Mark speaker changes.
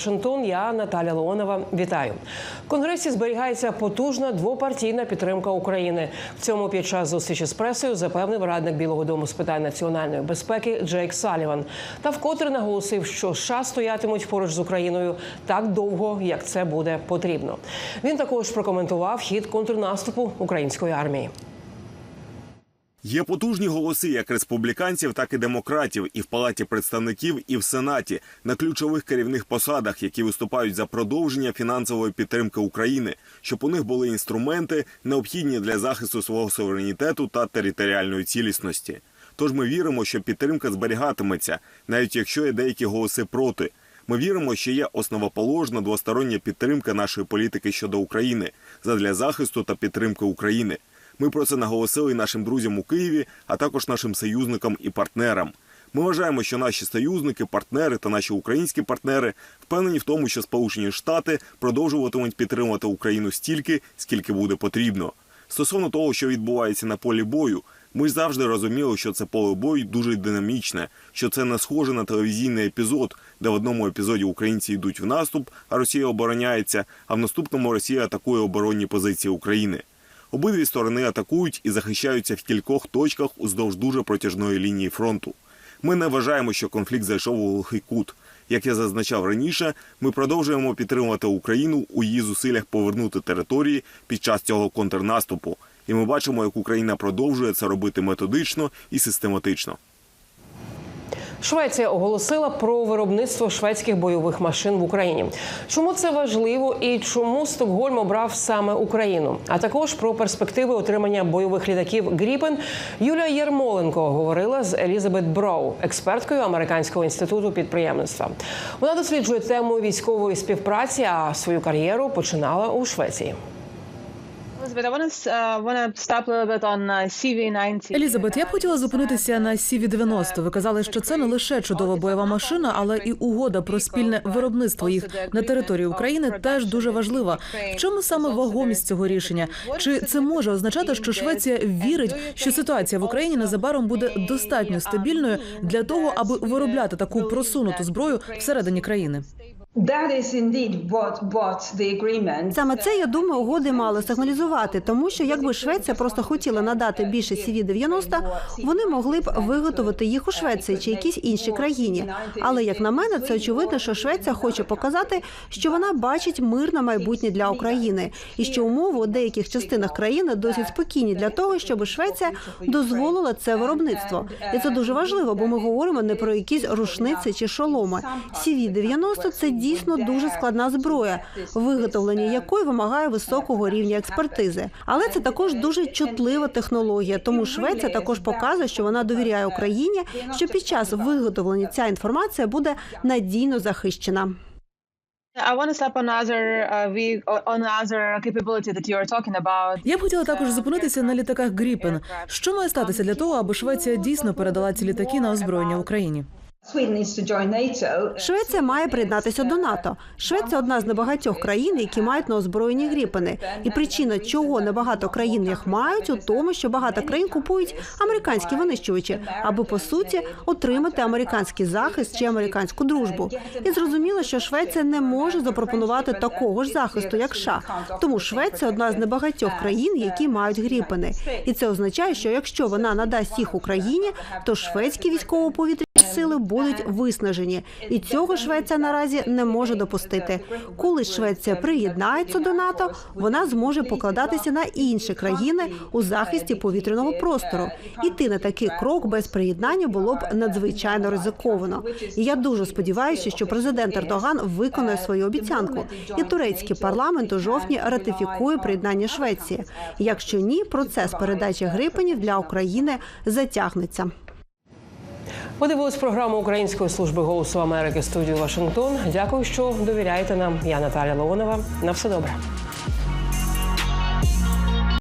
Speaker 1: Вашингтон, я Наталя Леонова. Вітаю. В Конгресі зберігається потужна двопартійна підтримка України. В цьому під час зустрічі з пресою запевнив радник Білого Дому з питань національної безпеки Джейк Саліван. Та вкотре наголосив, що США стоятимуть поруч з Україною так довго, як це буде потрібно. Він також прокоментував хід контрнаступу української армії.
Speaker 2: Є потужні голоси як республіканців, так і демократів, і в палаті представників, і в сенаті на ключових керівних посадах, які виступають за продовження фінансової підтримки України, щоб у них були інструменти, необхідні для захисту свого суверенітету та територіальної цілісності. Тож ми віримо, що підтримка зберігатиметься, навіть якщо є деякі голоси проти. Ми віримо, що є основоположна двостороння підтримка нашої політики щодо України задля захисту та підтримки України. Ми про це наголосили нашим друзям у Києві, а також нашим союзникам і партнерам. Ми вважаємо, що наші союзники, партнери та наші українські партнери впевнені в тому, що Сполучені Штати продовжуватимуть підтримувати Україну стільки, скільки буде потрібно. Стосовно того, що відбувається на полі бою, ми завжди розуміли, що це поле бою дуже динамічне, що це не схоже на телевізійний епізод, де в одному епізоді українці йдуть в наступ, а Росія обороняється, а в наступному Росія атакує оборонні позиції України. Обидві сторони атакують і захищаються в кількох точках уздовж дуже протяжної лінії фронту. Ми не вважаємо, що конфлікт зайшов у глухий кут. Як я зазначав раніше, ми продовжуємо підтримувати Україну у її зусиллях повернути території під час цього контрнаступу. І ми бачимо, як Україна продовжує це робити методично і систематично.
Speaker 1: Швеція оголосила про виробництво шведських бойових машин в Україні. Чому це важливо і чому Стокгольм обрав саме Україну? А також про перспективи отримання бойових літаків Гріпен Юлія Єрмоленко говорила з Елізабет Броу, експерткою американського інституту підприємництва. Вона досліджує тему військової співпраці, а свою кар'єру починала у Швеції.
Speaker 3: Елізабет, я б хотіла зупинитися на CV-90. Ви казали, що це не лише чудова бойова машина, але і угода про спільне виробництво їх на території України теж дуже важлива. В чому саме вагомість цього рішення? Чи це може означати, що Швеція вірить, що ситуація в Україні незабаром буде достатньо стабільною для того, аби виробляти таку просунуту зброю всередині країни?
Speaker 4: Agreement.
Speaker 5: Саме це я думаю, угоди мали сигналізувати, тому що якби Швеція просто хотіла надати більше CV-90, вони могли б виготовити їх у Швеції чи якійсь іншій країні. Але як на мене, це очевидно, що Швеція хоче показати, що вона бачить мирне майбутнє для України, і що умови у деяких частинах країни досить спокійні для того, щоб Швеція дозволила це виробництво. І це дуже важливо, бо ми говоримо не про якісь рушниці чи шоломи. CV-90 – це дійсно дуже складна зброя, виготовлення якої вимагає високого рівня експертизи. Але це також дуже чутлива технологія. Тому Швеція також показує, що вона довіряє Україні, що під час виготовлення ця інформація буде надійно захищена.
Speaker 6: Uh.
Speaker 3: Я б хотіла також зупинитися на літаках Гріпен. Що має статися для того, аби Швеція дійсно передала ці літаки на озброєння Україні?
Speaker 5: Швеція має приєднатися до НАТО. Швеція одна з небагатьох країн, які мають на озброєнні гріпени. І причина, чого небагато країн їх мають, у тому, що багато країн купують американські винищувачі, аби по суті отримати американський захист чи американську дружбу. І зрозуміло, що Швеція не може запропонувати такого ж захисту, як США. Тому Швеція одна з небагатьох країн, які мають гріпени. І це означає, що якщо вона надасть їх Україні, то шведські військово-повітряні сили будуть виснажені, і цього Швеція наразі не може допустити. Коли Швеція приєднається до НАТО, вона зможе покладатися на інші країни у захисті повітряного простору. Іти на такий крок без приєднання було б надзвичайно ризиковано. І я дуже сподіваюся, що президент Ердоган виконає свою обіцянку, і турецький парламент у жовтні ратифікує приєднання Швеції. Якщо ні, процес передачі грипенів для України затягнеться.
Speaker 1: Ви дивились програму Української служби голосу Америки студію Вашингтон. Дякую, що довіряєте нам. Я Наталя Леонова. На все добре.